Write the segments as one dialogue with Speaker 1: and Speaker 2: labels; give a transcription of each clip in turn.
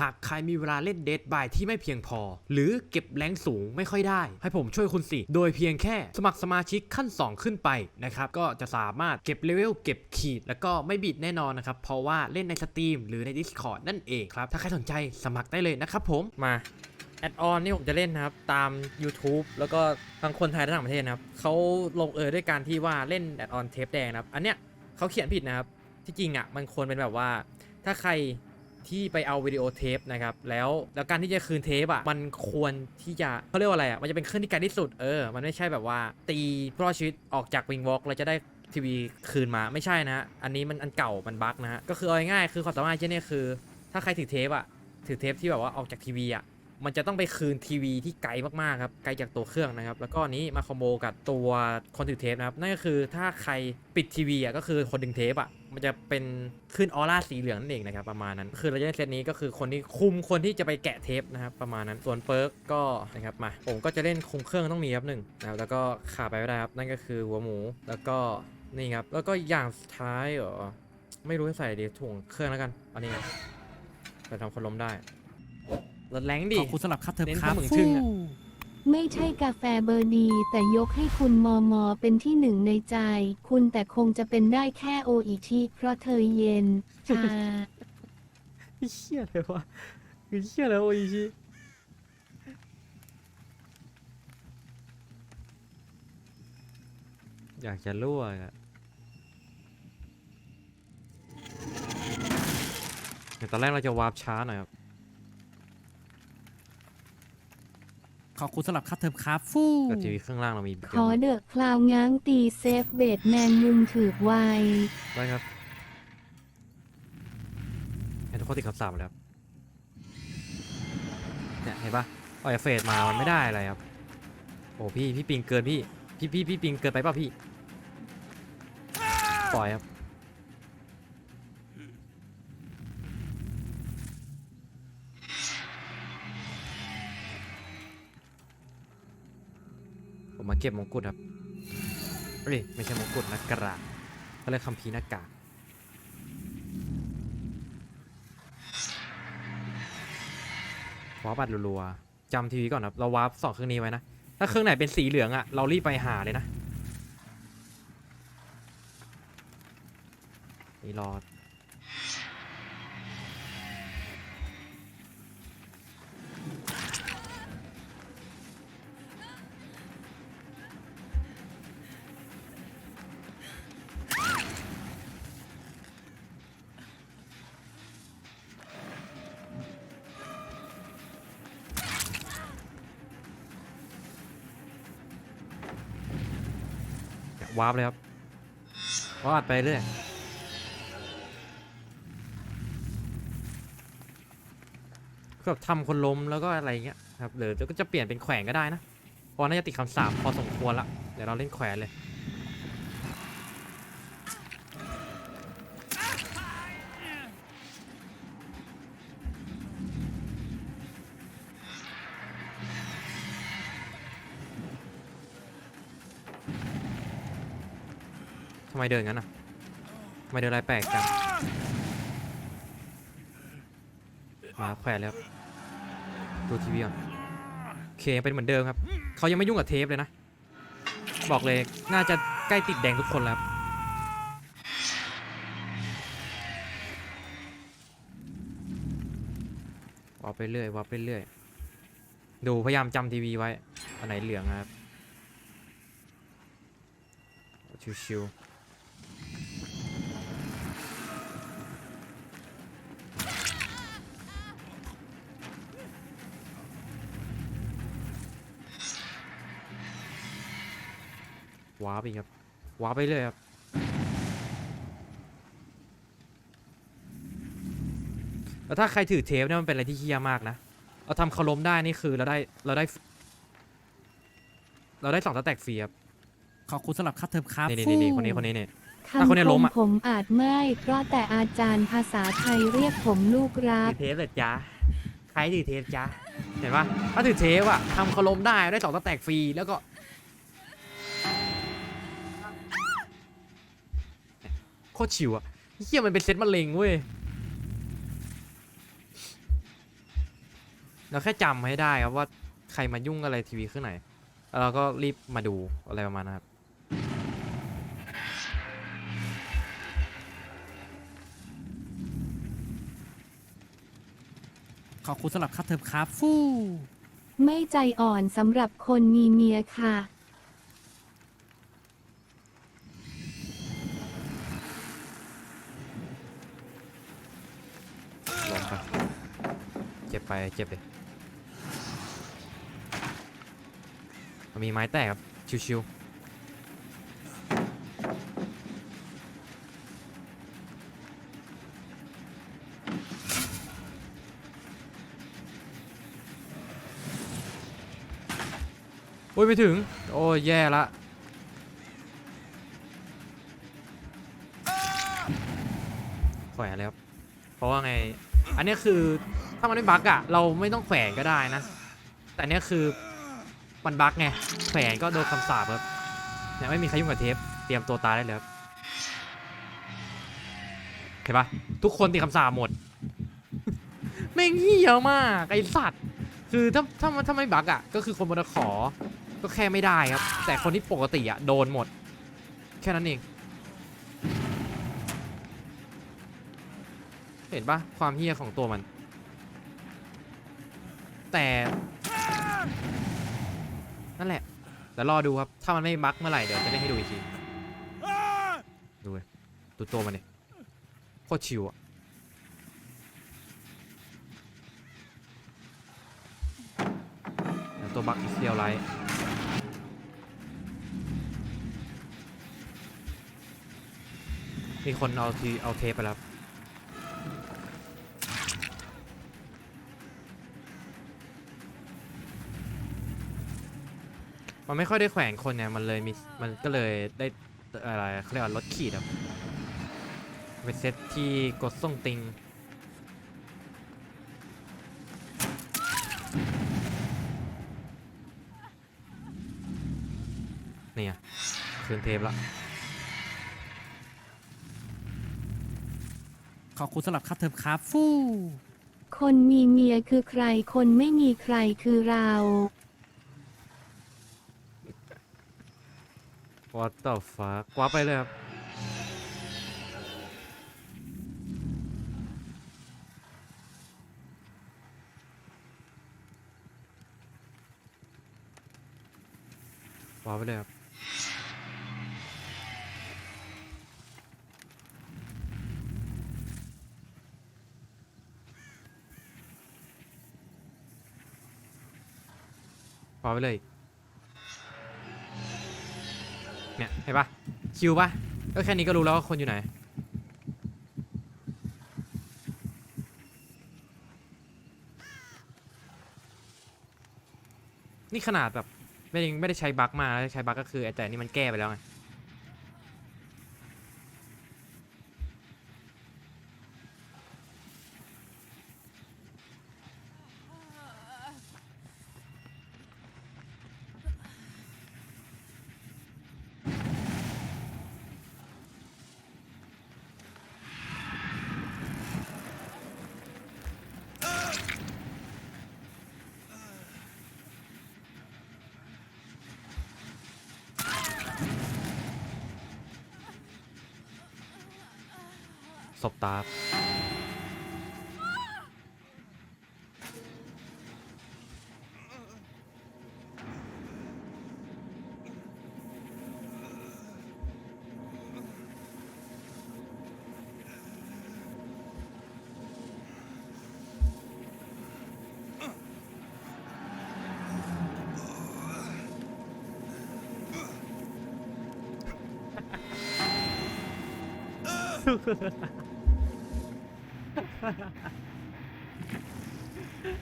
Speaker 1: หากใครมีเวลาเล่นเด d บายที่ไม่เพียงพอ หรือเก็บแรงสูงไม่ค่อยได้ ให้ผมช่วยคุณสิ โดยเพียงแค่สมัครสมาชิกขั้น 2 ขึ้นไปนะครับ ก็จะสามารถเก็บเลเวลเก็บขีด แล้วก็ไม่บิดแน่นอนนะครับ เพราะว่าเล่นในสตรีมหรือใน Discord นั่นเองครับ ถ้าใครสนใจสมัครได้เลยนะครับผมมาแอดออนนี่ผมจะเล่นนะครับ ตาม YouTube แล้วก็ทางคนไทยและต่างประเทศนะครับเขาลงเอยด้วยการที่ว่าเล่นแอดออนเทปแดงนะครับ อันเนี้ยเขาเขียนผิดนะครับ ที่จริงอะมันควรเป็นแบบว่า ถ้าใคร ที่ไปเอาวิดีโอเทปนะครับแล้วแล้วการที่จะคืนเทปอะมันควรที่จะเขาเรียกว่าอะไรอะมันจะเป็นเครื่องที่ไกลที่สุดเออมันไม่ใช่แบบว่า ตีรอดชีวิตออกจากวิงวอล์กแล้วจะได้ทีวีคืนมาไม่ใช่นะ อันนี้มันอันเก่ามันบั๊กนะฮะก็คือเอาง่ายๆคือความสามารถเช่นนี้คือ ถ้าใครถือเทปอะถือเทปที่แบบว่าออกจากทีวีอะมันจะต้องไปคืนทีวีที่ไกลมากๆครับไกลจากตัวเครื่องนะครับ แล้วก็อันนี้มาคอมโบกับตัวคนถือเทปนะครับนั่นก็คือถ้าใครปิดทีวีอะก็คือคนดึงเทปอะ มันจะเป็นขึ้นออร่าสีเหลืองนั่นเองนะครับประมาณนั้น คือเราจะได้เซตนี้ก็คือคนที่คุมคนที่จะไปแกะเทปนะครับประมาณนั้นส่วนเปิร์กก็นะครับมาผมก็จะเล่นคุมเครื่องต้องมีครับหนึ่งนะครับแล้วก็ขาดไปไม่ได้ครับนั่นก็คือหัวหมูแล้วก็นี่ครับแล้วก็อย่างสุดท้ายเหรอไม่รู้จะใส่ดีถ่วงเครื่องแล้วกันอันนี้ครับไปทำคนล้มได้รถแรงดิ
Speaker 2: ขอบคุณสำหรับค่าเทอม
Speaker 1: เน้น
Speaker 2: ครับ
Speaker 1: เสมอชึ่งอะ
Speaker 3: ไม่ใช่กาแฟเบอร์ดี แต่ยกให้คุณมอมอเป็นที่หนึ่งในใจ คุณแต่คงจะเป็นได้แค่โออิชิเพราะเธอเย็นชา
Speaker 1: เฮียเลยวะคือเฮียแล้วโออิชิอยากจะรั่วอะเดี๋ยวตอนแรกเราจะวาร์ปช้าหน่อยครับ
Speaker 2: ขอบคุณสำหรับค่าเทอมครับฟู่
Speaker 1: แต่ทีวีเครื่องล่างเรามี
Speaker 3: ขอเดอะคลาวง้างตีเซฟเบดแมนมุมถือไว
Speaker 1: ได้ครับเห็นข้อติดคำสาปแล้วครับเนี่ยเห็นปะปล่อยเฟสมามันไม่ได้อะไรครับ โอ้พี่พี่ปิงเกินพี่ พี่พี่พี่ปิงเกินไปเปล่าพี่ ปล่อยครับ มาเก็บมงกุฎครับเอ้ยไม่ใช่มงกุฎนะกระดาษเขาเรียคัมภีหน้ากากวาร์ปบัตรรัวๆจำทีวีก่อนครับ เราวาร์ปสองเครื่องนี้ไว้นะ ถ้าเครื่องไหนเป็นสีเหลืองอะ เรารีบไปหาเลยนะ นี่รอ วาร์ปเลยครับวาดไปเรื่อยก็ทำคนล้มแล้วก็อะไรเงี้ยครับหรือก็จะเปลี่ยนเป็นแขวนก็ได้นะเพราะน่าจะติดคำสาปพอสมควรละเดี๋ยวเราเล่นแขวนเลย ไมเดินงั้นอะทำไมเดินอะไรแปลกจังมาแขวนแล้วดูทีวีก่อนโอเคยังเป็นเหมือนเดิมครับเขายังไม่ยุ่งกับเทปเลยนะ บอกเลยน่าจะใกล้ติดแดงทุกคนแล้วครับวาร์ไปเรื่อยวาร์ไปเรื่อยดูพยายามจำทีวีไว้ อันไหนเหลืองครับ ชิวๆ ว้าร์ปอีกครับว้าร์ปไปเรื่อยครับแล้วถ้าใครถือเทปเนี่ยมันเป็นอะไรที่เฮี้ยมากนะเราทำเขาล้มได้นี่คือเราได้เราได้ เราได้สองตะแตกฟรีครับ
Speaker 2: ขอบคุณสำหรับค่าเทอมครับ
Speaker 1: นี่
Speaker 2: ฟู่
Speaker 1: นี่นี่คนนี้คนนี้เนี่ย
Speaker 3: คำ
Speaker 1: ถ้าคนเนี่ย
Speaker 3: ค
Speaker 1: ล้ม
Speaker 3: ม
Speaker 1: อะ
Speaker 3: ผมอาจไม่เพราะแต่อาจารย์ภาษาไทยเรียกผมลูกรัก
Speaker 1: ถือเทปเลยจ้าใครถือเทปจ้าเห็นปะถ้าถือเทปอะทำเขาล้มได้ได้สองตะแตกฟรีแล้วก็ ตรชิวอะเฮียมันเป็นเซตมะเร็งเว้ยเราแค่จำให้ได้ครับว่าใครมายุ่งอะไรทีวีเครื่องไหนแล้วเราก็รีบมาดูอะไรประมาณนะครับ
Speaker 2: ขอบคุณสำหรับค่าเทอมครับฟู่
Speaker 3: ไม่ใจอ่อนสำหรับคนมีเมียค่ะ
Speaker 1: ลงไป เจ็บไปเจ็บเลยมีไม้แตกครับ ชิวๆ โอ้ย ไม่ถึง โอ้ย แย่ละแขวนเลยครับเพราะว่าไง อันนี้คือ ถ้ามันไม่บั๊กอะเราไม่ต้องแขวนก็ได้นะ แต่เนี้ยคือมันบั๊กไงแขวนก็โดนคำสาปครับเนี่ยไม่มีใครยุ่งกับเทปเตรียมตัวตายได้เลยครับเห็นปะทุกคนตีคำสาปหมดแม่งเหี้ยมากไอสัตว์ คือถ้าถ้ามันถ้าไม่บั๊กอะก็คือคนบนขอ ก็แค่ไม่ได้ครับ แต่คนที่ปกติอะโดนหมด แค่นั้นเองเห็นปะความเฮี้ยของตัวมัน แต่นั่นแหละแต่รอดูครับ ถ้ามันไม่บั๊กเมื่อไหร่เดี๋ยวจะได้ให้ดูอีกที ดูเลยตัวมันเนี่ยโคตรชิวอะแล้วตัวบั๊กเซียวไลท์มีคนเอาทีเอาเทปไปแล้ว มันไม่ค่อยได้แขวนคนเนี่ยมันเลยมีมันก็เลยได้อะไรเขาเรียกว่าลดขีดครับเป็นเซตที่กดส่งติงเนี่ยคืนเทปละ
Speaker 2: ขอบคุณสำหรับค่าเทอมครับฟู่
Speaker 3: คนมีเมียคือใคร คนไม่มีใครคือเรา
Speaker 1: วอตเตอฟ้าคว้าไปเลยครับ กว้าไปเลยครับกว้าไปเลย เห็นปะคิวปะก็แค่นี้ก็รู้แล้วว่าคนอยู่ไหน นี่ขนาดแบบไม่ได้ไม่ได้ใช้บั๊กมาใช้บั๊กก็คือแต่นี่มันแก้ไปแล้วไง สบตา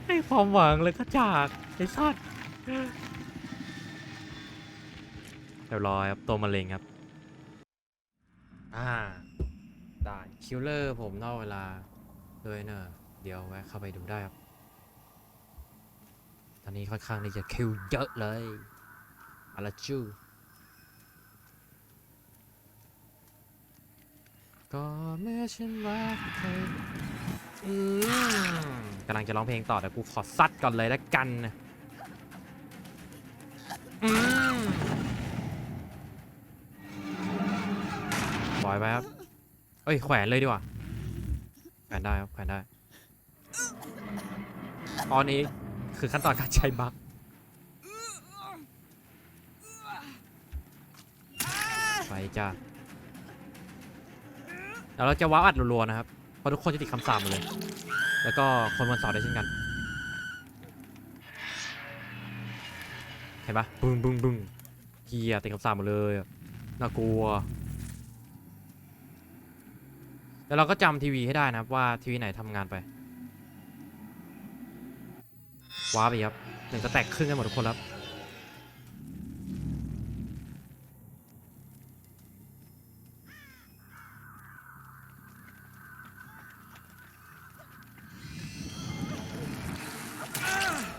Speaker 1: ให้ความหวังเลยก็จากไอ้สัตว์เดี๋ยวรอครับตัวมะเร็งครับ อ่าด่านคิลเลอร์ผมนอกเวลาด้วยเนอะเดี๋ยวแวะเข้าไปดูได้ครับ ตอนนี้ค่อนข้างที่จะคิวเยอะเลยอาราจู ก็เมื่อฉันรักเธอกำลังจะร้องเพลงต่อแต่กูขอซัดก่อนเลยแล้วกันปล่อยไปครับ เอ้ย แขวนเลยดีกว่า แขวนได้ครับ แขวนได้ตอนนี้คือขั้นตอนการใช้บัคไปจ้า แล้วเราจะว้าวอัดรัวๆนะครับ เพราะทุกคนจะติดคำสาปหมดเลย แล้วก็คนวันเสาร์ได้เช่นกัน เห็นปะบึ้งบึ้งบึ้งเกียร์ติดคำสาปหมดเลยน่ากลัว แล้วเราก็จำทีวีให้ได้นะครับว่าทีวีไหนทำงานไป ว้าร์ปครับหนึ่งจะแตกครึ่งกันหมดทุกคนแล้ว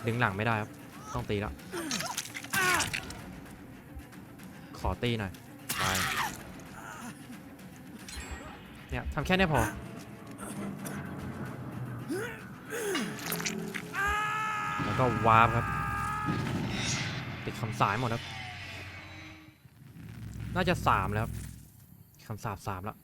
Speaker 1: ดึงหลังไม่ได้ครับ ต้องตีแล้ว ขอตีหน่อยไปเนี่ยทำแค่เนี้ยพอ แล้วก็วาร์ปครับ ติดคำสายหมดครับ น่าจะสามแล้วครับคำสาปสามแล้ว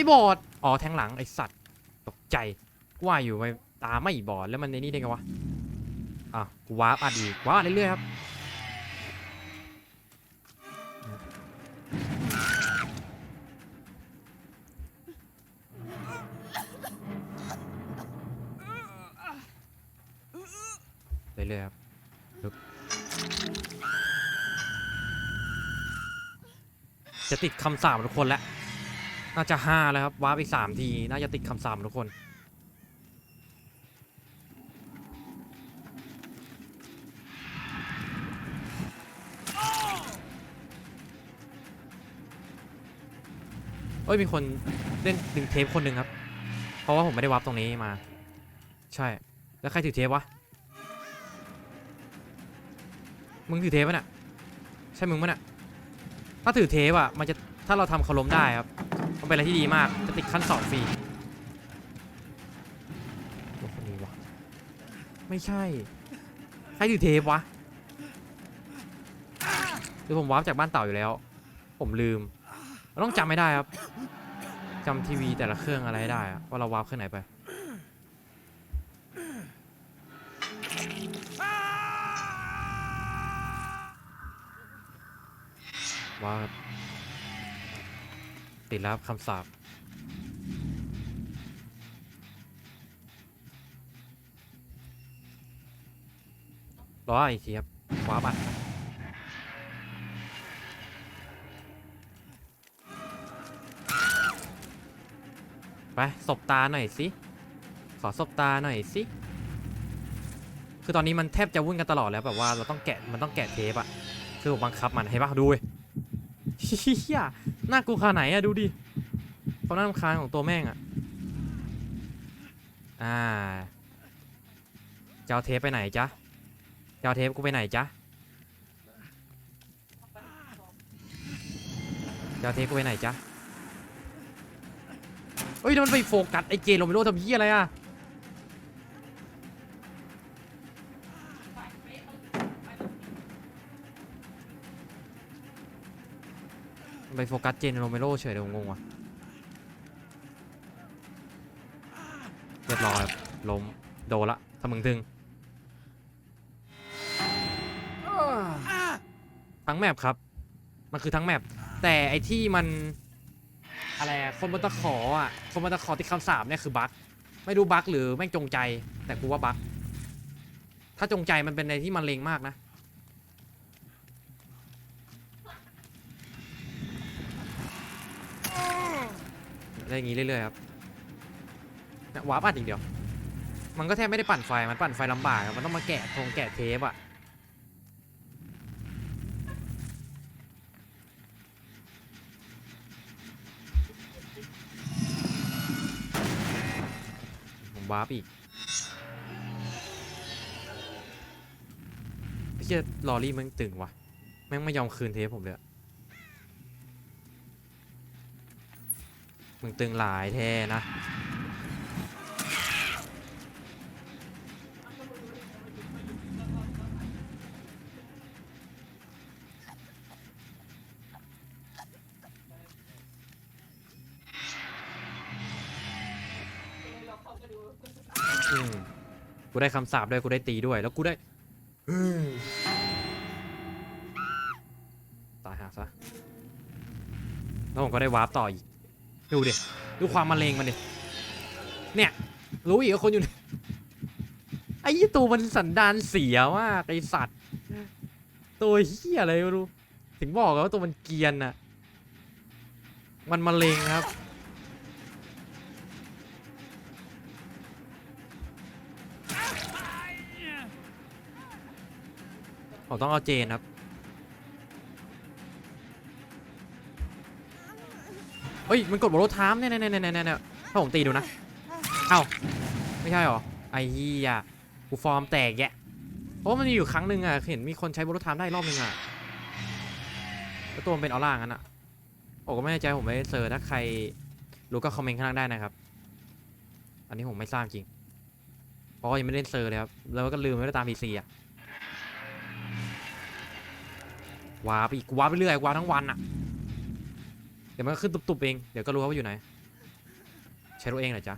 Speaker 1: ไม่บอด อ๋อ แทงหลังไอสัตว์ ตกใจว่าอยู่ไปตาไม่บอดแล้วมันในนี่ได้ไงวะ อะกูวาร์ปอัดอีกวาร์ปอัดเรื่อยๆครับเรื่อยๆครับปึ๊บจะติดคำสาปทุกคนแล้ว น่าจะห้าแล้วครับวาร์ปอีกสามที น่าจะติดคำสาปทุกคน เอ้ย มีคนเล่นดึงเทปคนหนึ่งครับ เพราะว่าผมไม่ได้วาร์ปตรงนี้มา ใช่ แล้วใครถือเทปวะ มึงถือเทปปะเนี่ยใช่มึงปะเนี่ยถ้าถือเทปอะมันจะ ถ้าเราทำเขาล้มได้ครับ เป็นอะไรที่ดีมาก จะติดขั้นสองฟรีโอ้คนนี้วะไม่ใช่ ใครถือเทปวะคือผมวาร์ปจากบ้านเต่าอยู่แล้ว ผมลืมเราต้องจำไม่ได้ครับจำทีวีแต่ละเครื่องอะไรให้ได้อะว่าเราวาร์ปเครื่องไหนไปว่า ติดแล้วครับคำสาปรออีกทีครับว้าบัตรไปสบตาหน่อยสิ ขอสบตาหน่อยสิ คือตอนนี้มันแทบจะวุ่นกันตลอดแล้วแบบว่าเราต้องแกะ มันต้องแกะเทปอะคือผมบังคับมันเห็นปะดูเว้ย เฮียน่ากลัวขนาดไหนอะดูดิความน่ารำคาญของตัวแม่งอะอ่าจะเอาเทปไปไหนจ๊ะจะเอาเทปกูไปไหนจ๊ะจะเอาเทปกูไปไหนจ๊ะเอ้ยมันไปโฟกัสไอเจโรเมโรทำเฮียอะไรอะ ไปโฟกัสเจนโรเมโรเฉยเลยงงว่ะเรียบร้อยล้มโดนละทำมึงถึงทั้งแมปครับ มันคือทั้งแมปแต่ไอที่มันอะไรคนบนตะขออะคนบนตะขอที่คำสาปเนี่ยคือบั๊กไม่รู้บั๊กหรือแม่งจงใจ แต่กูว่าบั๊กถ้าจงใจมันเป็นอะไรที่มันเลงมากนะ อะ ไรอย่างงี้เรื่อยๆครับนะวาร์ปอัดอย่างเดียว มันก็แทบไม่ได้ปั่นไฟ มันปั่นไฟลำบากอะมันต้องมาแกะทงแกะเทปอะผมวาร์ปอีกไอ้เหี้ยลอรี่มึงตึงว่ะ แม่งไม่ยอมคืนเทปผมเลย มึงตึงหลายแท้นะ อืมกูได้คำสาปด้วยกูได้ตีด้วย แล้วกูได้อืมตายหาซะ แล้วผมก็ได้วาร์ปต่ออีก ดูดิดูความมะเร็งมันดิเนี่ยรู้อีกว่าคนอยู่ไหนไอ้ตัวมันสันดานเสียมากไอสัตว์ ตัวเฮียอะไรไม่รู้ ถึงบอกอะว่าตัวมันเกียนอะมันมะเร็งครับผมต้องเอาเจนครับ เฮ้ยมันกดบอลรถทามเนี่ยเนี่ยเนี่ยเนี่ยเนี่ถ้าผมตีดูนะ เอ้าไม่ใช่หรอไอ้เหี้ยกูฟอร์มแตกแยะเพราะมันมีอยู่ครั้งหนึ่งอะเห็นมีคนใช้บอลรถทามได้รอบนึงอะแล้วตัวมันเป็นออร่างั้นอะผมก็ไม่แน่ใจผมไม่ได้เจอถ้าใครรู้ก็คอมเมนต์ข้างล่างได้นะครับ อันนี้ผมไม่ทราบจริง เพราะยังไม่ได้เล่นเซอร์เลยครับ แล้วก็ลืมไม่ได้ตามพีซีอะว้าไปอีกว้าไปเรื่อยว้าทั้งวันอะ ดี๋ยวมันก็ขึ้นตุบๆเอง เดี๋ยวก็รู้ว่าอยู่ไหน ใช้รถเองเหรอจ๊ะ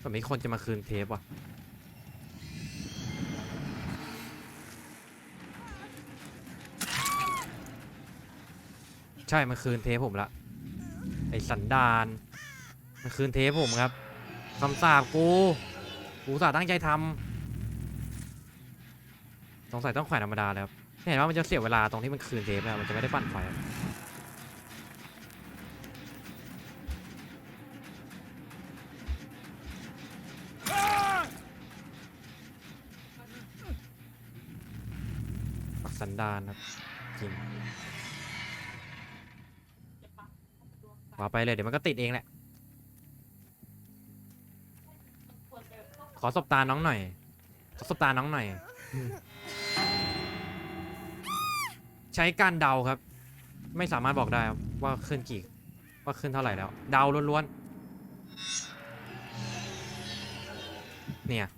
Speaker 1: แบบนี้คนจะมาคืนเทปว่ะ ใช่มันคืนเทปผมละไอสันดานมันคืนเทปผมครับคำสาบกูกูอุตสาห์ตั้งใจทำสงสัยต้องแขวนธรรมดาแล้วครับเห็นว่ามันจะเสียเวลาตรงที่มันคืนเทปแล้วมันจะไม่ได้ปั่นไฟครับปักสันดานครับจริง ว่าไปเลยเดี๋ยวมันก็ติดเองแหละ ขอสบตาน้องหน่อย ขอสบตาน้องหน่อย ใช้การเดาครับ ไม่สามารถบอกได้ว่าขึ้นกี่ ว่าขึ้นเท่าไหร่แล้ว เดาล้วนๆ เนี่ย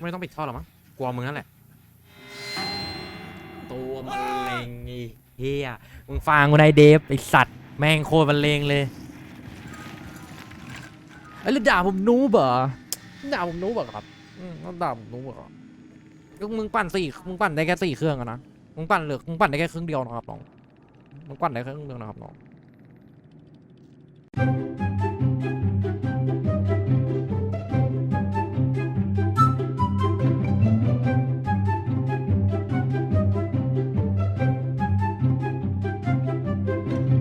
Speaker 1: ไม่ต้องปิดท่อหรอมั้งกลัวมึงนั่นแหละ ตัวมะเร็งไอ้เฮียมึงฟังกูได้เดฟไอสัตว์แม่งโคตรมะเร็งเลยไอ้ยแล้วด่าผมนูบเหรอด่าผมนูบเหรอครับอืมแล้วด่าผมนูบเหรอก็มึงปั่นสี่มึงปั่นได้แค่สี่เครื่องอะนะมึงปั่นเหลือมึงปั่นได้แค่ครึ่งเดียวนะครับน้องมึงปั่นได้แค่ครึ่งเดียวนะครับน้อง